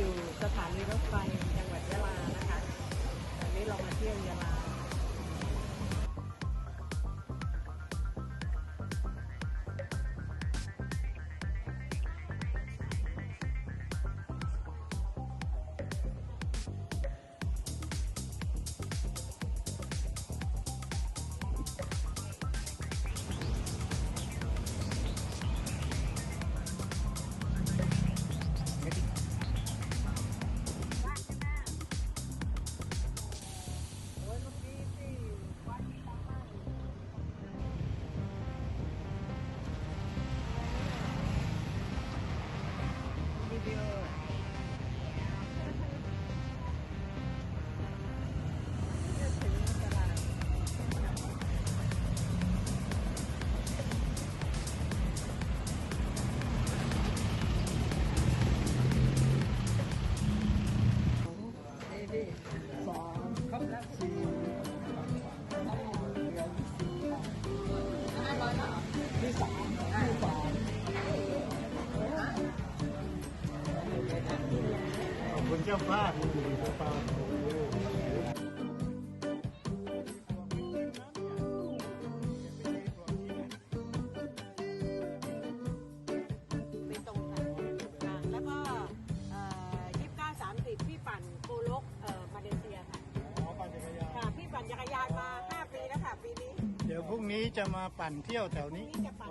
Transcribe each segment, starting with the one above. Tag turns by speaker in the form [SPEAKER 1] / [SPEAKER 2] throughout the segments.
[SPEAKER 1] อยู่สถานีรถไฟจังหวัดยะลานะคะตอนนี้เรามาเที่ยวยะลา จ้าฟ้า
[SPEAKER 2] ภาพ
[SPEAKER 1] ไปตรงกันค่ะแล้วก็ยี่สิบเก้าสามสิบพี่ปั่นโกลกเอ่อมาเลเซียค่ะ
[SPEAKER 2] อ๋อปั่นจักรยาน
[SPEAKER 1] ค่ะพี่ปั่นจักรยานมาห้าปีแล้วค่ะปีนี้
[SPEAKER 2] เดี๋ยวพรุ่งนี้จะมาปั่นเที่ยวแถวนี้
[SPEAKER 1] นี้จะปั่น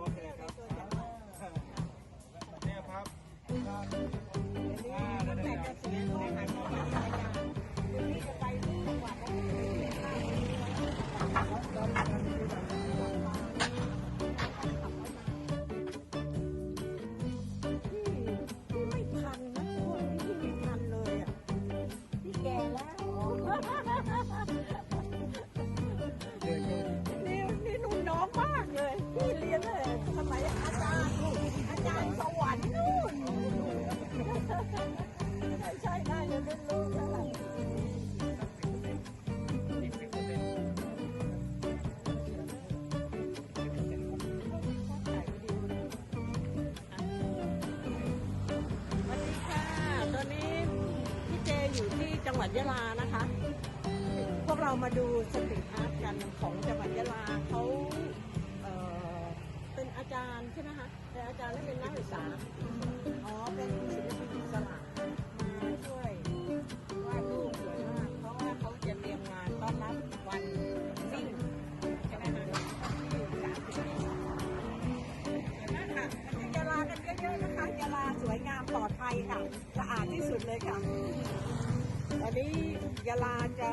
[SPEAKER 1] หวัด
[SPEAKER 2] ยะ
[SPEAKER 1] ลานะคะ พวกเรามาดูสตรีทอาร์ตกันของจังหวัดยะลาเขาเเป็นอาจารย์ใช่ไหมคะเป็นอาจารย์และเป็นนักศึกษาอ๋อเป็นศิลปินอิสระมาช่วยวาดรูปสวยมากเพราะว่าเขาจะเตรียมงานต้อนรับวันสิ้นใช่ไหมคะที่สามสิบเมษายนสวยมากค่ะลายะลากันเยอะๆนะคะยะลาสวยงามปลอดภัยค่ะสะอาดที่สุดเลยค่ะ อันนี้ยะลาจะ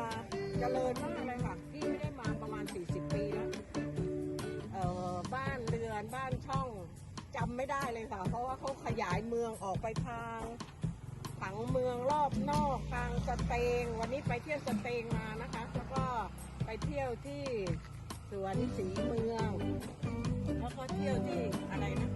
[SPEAKER 1] เจริญมากเลยค่ะพี่ไม่ได้มาประมาณ 40 ปีแล้วเอ่อบ้านเรือนบ้านช่องจำไม่ได้เลยค่ะ เพราะว่าเขาขยายเมืองออกไปทางผังเมืองรอบนอกทางสเตง วันนี้ไปเที่ยวสเตงมานะคะ แล้วก็ไปเที่ยวที่สวนสีเมือง แล้วก็เที่ยวที่อะไรนะ